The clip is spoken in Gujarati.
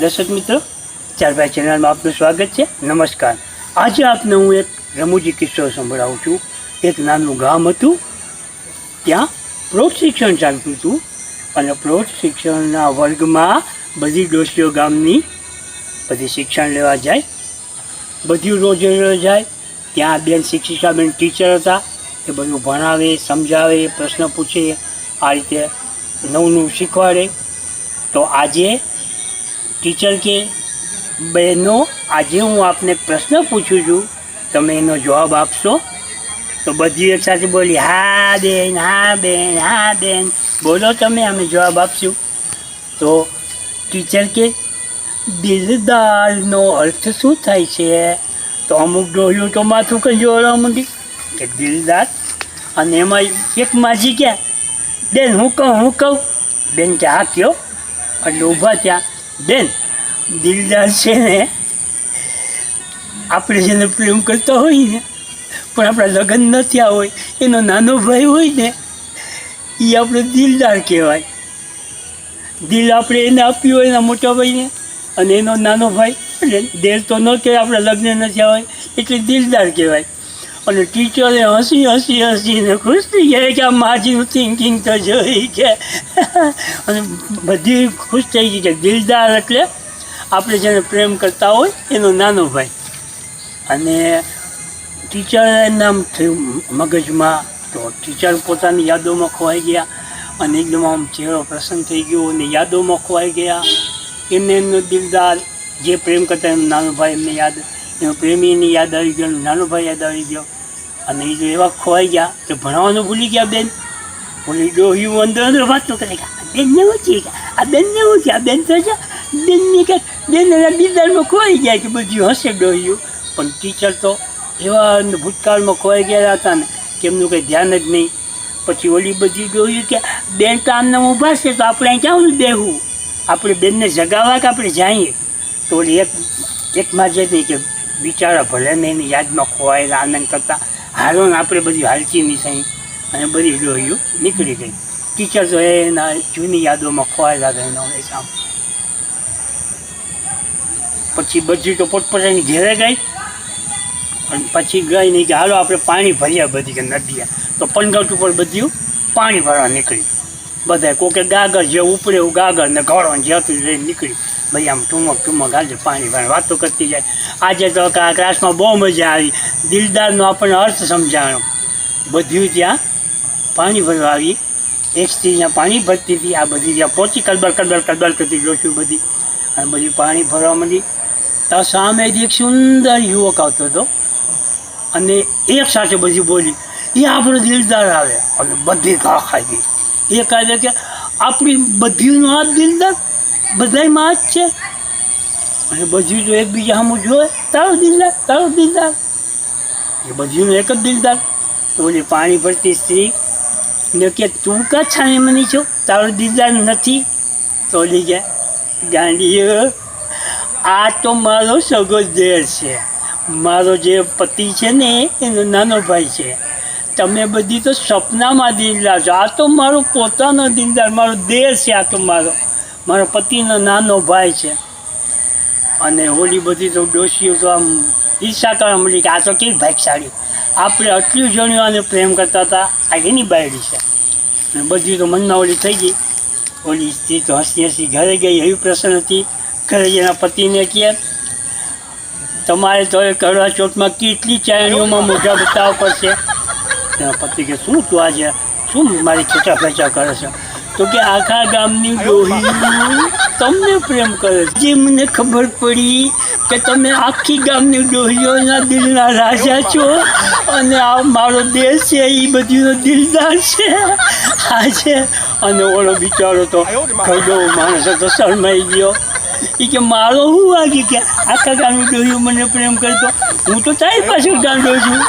દર્શક મિત્રો, ચારભાઈ ચેનલમાં આપનું સ્વાગત છે. નમસ્કાર. આજે આપને હું એક રમૂજી કિસ્સો સંભળાવું છું. એક નાનું ગામ હતું. ત્યાં પ્રૌઢ શિક્ષણ ચાલતું હતું અને પ્રૌઢ શિક્ષણના વર્ગમાં બધી ડોશીઓ ગામની બધી શિક્ષણ લેવા જાય, બધી રોજે જાય. ત્યાં બેન શિક્ષિકાબેન ટીચર હતા. એ બધું ભણાવે, સમજાવે, પ્રશ્ન પૂછે, આ રીતે નવું નવું શીખવાડે. તો આજે ટીચર કે, બહેનો, આજે હું આપને પ્રશ્ન પૂછું છું. તમે એનો જવાબ આપશો? તો બધી એક સાથે બોલી, હા, બેન હા બેન હા, બેન. બોલો તમે, અમે જવાબ આપશું. તો ટીચર કે દિલદારનો અર્થ શું થાય છે? તો અમુક ડોહ્યું તો માથું કંઈ જોવા માંડી કે દિલદાર અને એમાં એક માજી ક્યાં બેન, હું કહું હું કહું. બેન કે, હા કયો એટલે ઊભા ત્યાં બેન, દિલદાર છે ને, આપણે જેને પ્રેમ કરતા હોઈએ ને, પણ આપણા લગ્ન ન થયા હોય, એનો નાનો ભાઈ હોય ને, એ આપણે દિલદાર કહેવાય. દિલ આપણે એને આપ્યું હોય, એના મોટા ભાઈને, અને એનો નાનો ભાઈ, એટલે દેર તો ન કહેવાય, આપણા લગ્ન ન થયા હોય, એટલે દિલદાર કહેવાય. અને ટીચરે હસી હસી હસીને ખુશ થઈ ગયા કે આ માજીનું થિંકિંગ તો જોઈ કે અને બધી ખુશ થઈ ગઈ કે દિલદાર એટલે આપણે જેને પ્રેમ કરતા હોય એનો નાનો ભાઈ. અને ટીચર નામ થયું મગજમાં તો ટીચર પોતાની યાદોમાં ખોવાઈ ગયા અને એકદમ આમ ચહેરો પ્રસન્ન થઈ ગયો અને યાદોમાં ખોવાઈ ગયા. એમને એમનો દિલદાર જે પ્રેમ કરતા એમનો નાનો ભાઈ એમને યાદ, એનો પ્રેમીની યાદ આવી ગયો નાનો ભાઈ યાદ આવી ગયો. અને એ જો એવા ખોવાઈ ગયા તો ભણવાનું ભૂલી ગયા બેન. ઓલી ડોહ્યું અંદર અંદર વાતો કરે કે, આ બેનને શું છે? કે, આ બેનને શું છે? આ બેન તો છે. બેનની કે, બેન એના દિલદારમાં ખોવાઈ ગયા કે બધું, હશે ડોહ્યું પણ ટીચર તો એવા ભૂતકાળમાં ખોવાઈ ગયા હતા ને, કે એમનું કંઈ ધ્યાન જ નહીં. પછી ઓલી બધી જોયું કે, બેન તો આમને ઊભા છે, તો આપણે અહીં ક્યાં બેહવું આપણે બેનને જગાવવા કે આપણે જઈએ? તો ઓલી એક એક માજે નહીં કે બિચારા ભલે ને એની યાદમાં ખોવાયેલા આનંદ કરતા હાલો ને, આપણે બધી હાલતી થઈ અને બધી ડોહ્યું નીકળી ગઈ. ટીચર તો એના જૂની યાદોમાં ખોવાયેલા એનો એક્ઝામ પછી બધી તો પોતપોતાની ઘેરે ગઈ. અને પછી ગઈ નહીં કે હાલો આપણે પાણી ભર્યા બધી કે નદીયા તો પનગટ ઉપર બધું પાણી ભરવા નીકળી. બધા કોકે ગાગર જે ઉપડે એવું ગાગર ને ઘોડો જે હતું લઈને ભાઈ, આમ ટૂંક ટૂંક આજે પાણી પાણી વાતો કરતી જાય. આજે તો આ ક્લાસમાં બહુ મજા આવી. દિલદારનો આપણને અર્થ સમજાણો. બધું ત્યાં પાણી ભરવા આવી. એક સ્ત્રી ત્યાં પાણી ભરતી હતી. આ બધી ત્યાં પહોંચી કલબલ કલબલ કલબલ કરતી જોશું બધી. અને બધી પાણી ભરવા માંડી. તો સામે જ એક સુંદર યુવક આવતો હતો. અને એક સાથે બધી બોલી, એ આપણો દિલદાર આવે. અને બધી ઘા ખાઈ ગઈ. એ કહે કે, આપણી બધીનો હાથ દિલદાર બધાયમાં જ છે. અને બધું તો એકબીજા સામું જોવે, તારો દિલદાર તારો દિલદાર. એ બધીનું એક જ દિલદાર. તો પાણી ભરતી સ્ત્રી ને કે તું કા મની છો? તારો દિલદાર નથી. તો ઓલી ગયા ગાંડી આ તો મારો સગો દેર છે. મારો જે પતિ છે ને, એનો નાનો ભાઈ છે. તમે બધી તો સપનામાં દિલદાર છો. આ તો મારો પોતાનો દિલદાર, મારો દેર છે, આ તો મારો. મારો પતિનો નાનો ભાઈ છે. અને હોલી બધી તો ડોશીઓ તો આમ ઈચ્છા કરવા મળી કે આ તો કેવી ભાગશાળી. આપણે આટલું જણ્યું અને પ્રેમ કરતા હતા, આ એની બાયડી છે. અને બધી તો મનમાં ઓલી થઈ ગઈ. ઓલી સ્ત્રી તો હસી હસી ઘરે ગઈ, એવી પ્રસન્ન હતી. ઘરે એના પતિને કહે, તમારે તો એ કરવા ચોથમાં કેટલી ચાયણીઓમાં મોઢા બતાવવા પડશે? એના પતિ કે, શું તું આજે, શું મારી ખેંચા ખેંચા કરે છે? તો કે આખા ગામની ડોહી તમને પ્રેમ કરે છે. જે મને ખબર પડી કે તમે આખી ગામની ડોહીઓના દિલના રાજા છો અને આ મારો દેશ છે એ બધીનો દિલદાર છે. આ છે અને ઓલો બિચારો તો ખડો માણસ તો શરમાઈ ગયો. એ કે મારો હું વાગી કે આખા ગામની ડોહીઓ મને પ્રેમ કરતો હું તો તારી પાછળ ગાંડો છું.